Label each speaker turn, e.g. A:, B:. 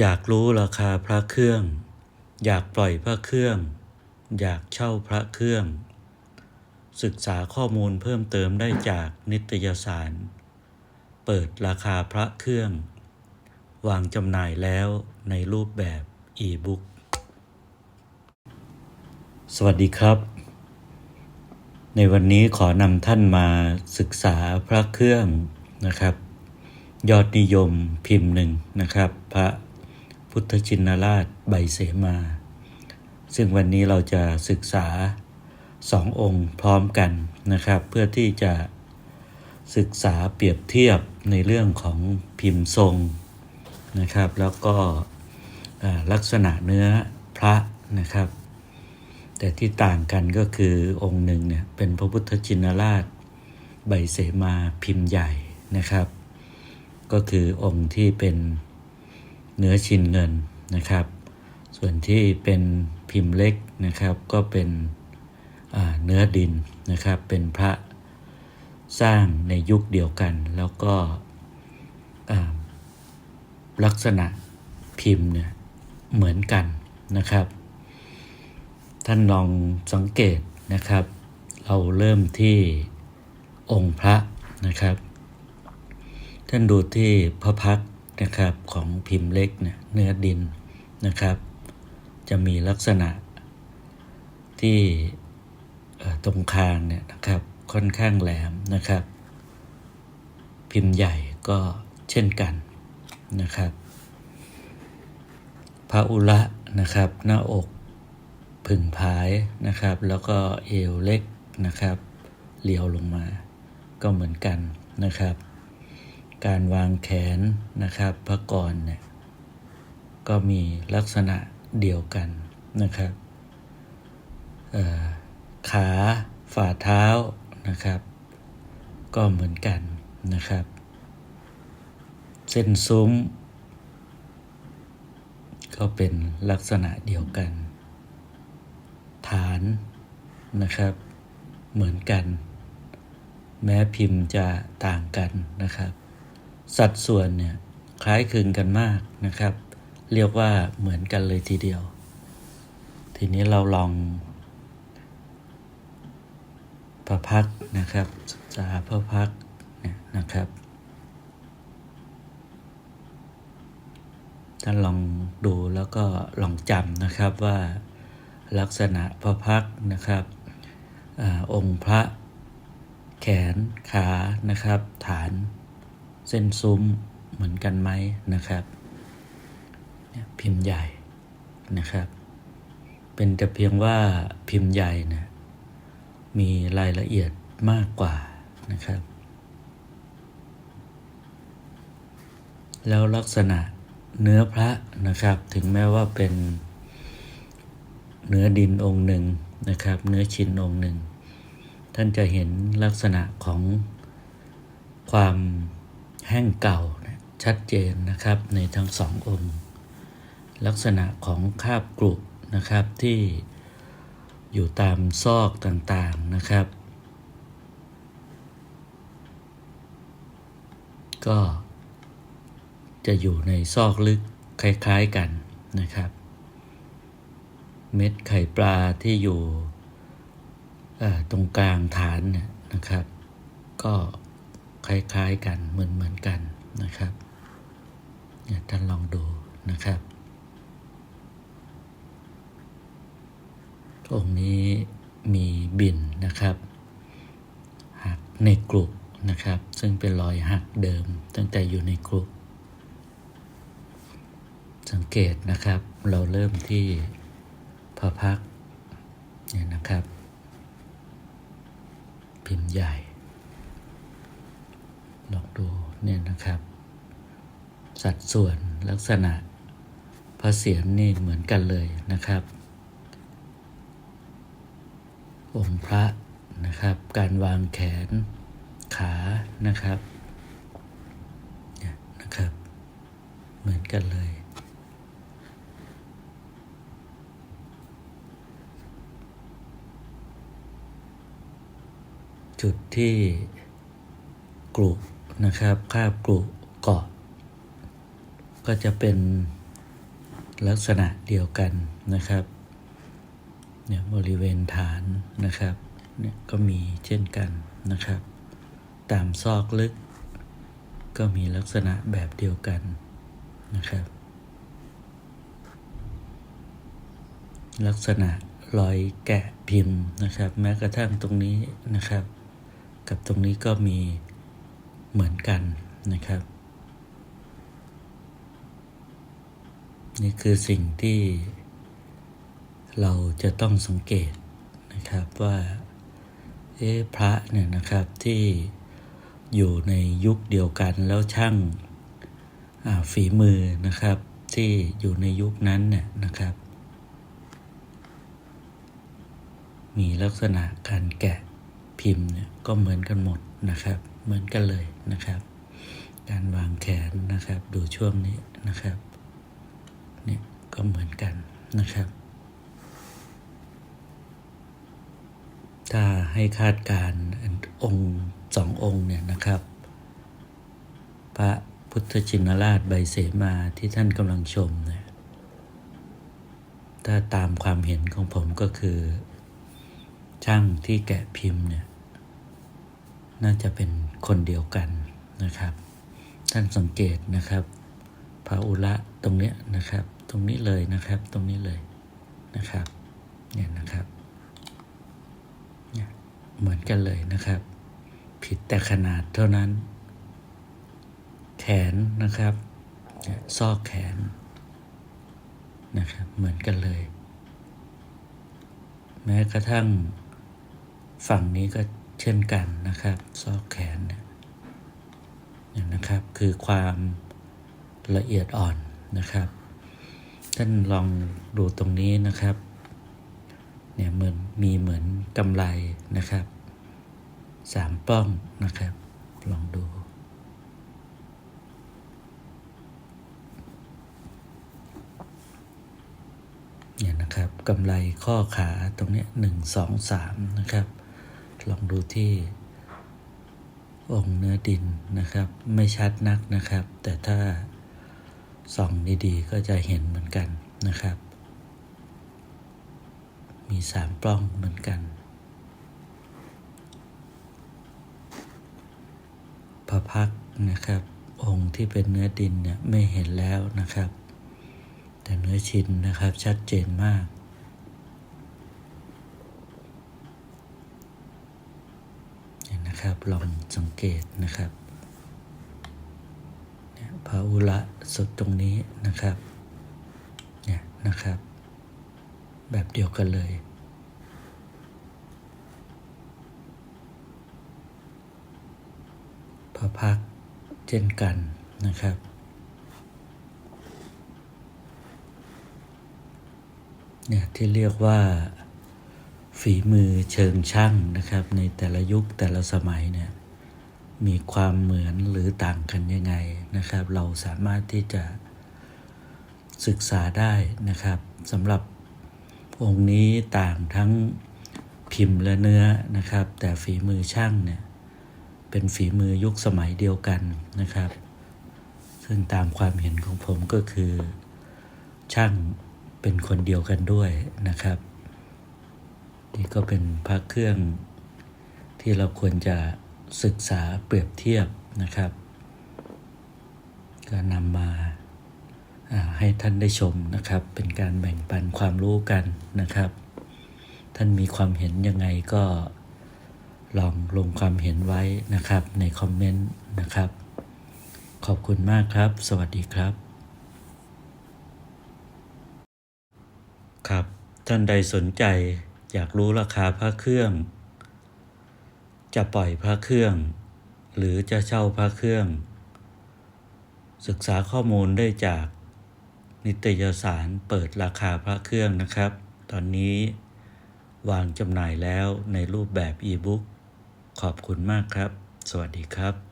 A: อยากรู้ราคาพระเครื่อง อยากปล่อยพระเครื่อง อยากเช่าพระเครื่อง ศึกษาข้อมูลเพิ่มเติมได้จากนิตยสาร เปิดราคาพระเครื่อง วางจำหน่ายแล้วในรูปแบบอีบุ๊กสวัสดีครับ ในวันนี้ขอนำท่านมาศึกษาพระเครื่องนะครับ ยอดนิยมพิมพ์หนึ่งนะครับ พระ พุทธชินราชใบเสมา ซึ่งวันนี้เราจะศึกษาสององค์พร้อมกันนะครับ เพื่อที่จะศึกษาเปรียบเทียบในเรื่องของพิมพ์ทรงนะครับ แล้วก็ลักษณะเนื้อพระนะครับ แต่ที่ต่างกันก็คือองค์หนึ่งเนี่ยเป็นพระพุทธชินราชใบเสมาพิมพ์ใหญ่นะครับ ก็คือองค์ที่เป็น เนื้อชินเงินนะครับ ส่วนที่เป็นพิมพ์เล็กนะครับก็เป็นเนื้อดินนะครับเป็นพระสร้างในยุคเดียวกัน แล้วก็ลักษณะพิมพ์เนี่ยเหมือนกันนะครับ ท่านลองสังเกตนะครับ เราเริ่มที่องค์พระนะครับ ท่านดูที่พระพักตร์ นะครับของพิมพ์เล็กเนี่ยเนื้อดินนะครับ จะมีลักษณะที่ตรงคางเนี่ยนะครับค่อนข้างแหลมนะครับ พิมพ์ใหญ่ก็เช่นกันนะครับพระอุระนะครับหน้าอกผึ่งพายนะครับ แล้วก็เอวเล็กนะครับเลียวลงมาก็เหมือนกันนะครับ การวางแขนนะครับพระกรเนี่ยก็มีลักษณะเดียวกันนะครับขาฝ่าเท้านะครับ ก็เหมือนกันนะครับ เส้นซุ้ม ก็เป็นลักษณะเดียวกัน ฐานนะครับ เหมือนกัน แม้พิมพ์จะต่างกันนะครับ สัดส่วนเนี่ยคล้ายคลึงกันมากนะครับ เรียกว่าเหมือนกันเลยทีเดียว ทีนี้เราลองพระพักนะครับศึกษาพระพักเนี่ยนะครับท่านลองดูแล้วก็ลองจำนะครับว่าลักษณะพระพักนะครับอองค์พระแขนขานะครับ ฐาน เส้นซุ้มเหมือนกันไหมนะครับ พิมพ์ใหญ่นะครับ เป็นแต่เพียงว่าพิมพ์ใหญ่นี่ยมีรายละเอียดมากกว่านะครับ แล้วลักษณะเนื้อพระนะครับ ถึงแม้ว่าเป็นเนื้อดินองค์หนึ่งนะครับ เนื้อชิ้นองค์หนึ่ง ท่านจะเห็นลักษณะของความ แห้งเก่าชัดเจนนะครับในทั้งสององค์ ลักษณะของคาบกรุนะครับที่อยู่ตามซอกต่างๆนะครับ ก็จะอยู่ในซอกลึกคล้ายๆกันนะครับ เม็ดไข่ปลาที่อยู่ตรงกลางฐานเนี่ยนะครับ ก็ คล้ายๆกันเหมือนๆกันนะครับท่านลองดูนะครับ องค์นี้มีบินนะครับหักในกรุนะครับ ซึ่งเป็นรอยหักเดิมตั้งแต่อยู่ในกรุสังเกตนะครับ เราเริ่มที่พระพักเนี่ยนะครับ พิมพ์ใหญ่ เนี่ยนะครับ สัดส่วนลักษณะพระเสียรนี่เหมือนกันเลยนะครับ องค์พระนะครับ การวางแขนขานะครับนะครับ เหมือนกันเลย จุดที่กรุ นะครับคาบกรุเกาะ ก็จะเป็นลักษณะเดียวกันนะครับเนี่ยบริเวณฐานนะครับเนี่ยก็มีเช่นกันนะครับ ตามซอกลึก ก็มีลักษณะแบบเดียวกันนะครับ ลักษณะรอยแกะพิมพ์นะครับ แม้กระทั่งตรงนี้นะครับ กับตรงนี้ก็มี เหมือนกันนะครับ นี่คือสิ่งที่เราจะต้องสังเกตนะครับว่าเอ๊พระเนี่ยนะครับที่อยู่ในยุคเดียวกันแล้วช่างาฝีมือนะครับที่อยู่ในยุคนั้นเนี่ยนะครับ มีลักษณะการแกะพิมพ์เนี่ยก็เหมือนกันหมดนะครับ เหมือนกันเลยนะครับ การวางแขนนะครับ ดูช่วงนี้นะครับเนี่ยก็เหมือนกันนะครับ ถ้าให้คาดการณ์องค์สององค์เนี่ยนะครับ พระพุทธชินราชใบเสมาที่ท่านกำลังชมเนี่ยถ้าตามความเห็นของผมก็คือ ช่างที่แกะพิมพ์เนี่ย น่าจะเป็นคนเดียวกันนะครับ ท่านสังเกตนะครับพระอุระตรงเนี้ยนะครับ ตรงนี้เลยนะครับ ตรงนี้เลยนะครับ เนี่ยนะครับเนี่ยเหมือนกันเลยนะครับ ผิดแต่ขนาดเท่านั้น แขนนะครับซอกแขนนะครับ เหมือนกันเลย แม้กระทั่งฝั่งนี้ก็ เช่นกันนะครับซอกแขนเนี่ยนะครับ คือความละเอียดอ่อนนะครับ ท่านลองดูตรงนี้นะครับเนี่ยเหมือนมีเหมือนกำไลนะครับสามป้องนะครับ ลองดู เนี่ยนะครับกำไลข้อขาตรงนี้หนึ่งสองสามนะครับ ลองดูที่องค์เนื้อดินนะครับ ไม่ชัดนักนะครับ แต่ถ้าส่องดีๆ ก็จะเห็นเหมือนกันนะครับ มีสามปล้องเหมือนกัน พระพักนะครับ องค์ที่เป็นเนื้อดินเนี่ยไม่เห็นแล้วนะครับ แต่เนื้อชิ้นนะครับชัดเจนมาก เนะครับลองสังเกตนะครับพระอุระสุดตรงนี้นะครับเนี่ยนะครับ แบบเดียวกันเลยพระพักเช่นกันนะครับเนี่ยที่เรียกว่า ฝีมือเชิงช่างนะครับ ในแต่ละยุคแต่ละสมัยเนี่ยมีความเหมือนหรือต่างกันยังไงนะครับ เราสามารถที่จะศึกษาได้นะครับสำหรับองค์นี้ต่างทั้งพิมพ์และเนื้อนะครับ แต่ฝีมือช่างเนี่ยเป็นฝีมือยุคสมัยเดียวกันนะครับ ซึ่งตามความเห็นของผมก็คือ ช่างเป็นคนเดียวกันด้วยนะครับ นี่ก็เป็นพระเครื่องที่เราควรจะศึกษาเปรียบเทียบนะครับ ก็นำมาอ่าให้ท่านได้ชมนะครับ เป็นการแบ่งปันความรู้กันนะครับ ท่านมีความเห็นยังไงก็ลองลงความเห็นไว้นะครับในคอมเมนต์นะครับ ขอบคุณมากครับ สวัสดีครับ ครับ ท่านใดสนใจ อยากรู้ราคาพระเครื่อง จะปล่อยพระเครื่อง หรือจะเช่าพระเครื่อง ศึกษาข้อมูลได้จาก นิตยสารเปิดราคาพระเครื่องนะครับ ตอนนี้วางจำหน่ายแล้วในรูปแบบอีบุ๊กขอบคุณมากครับ สวัสดีครับ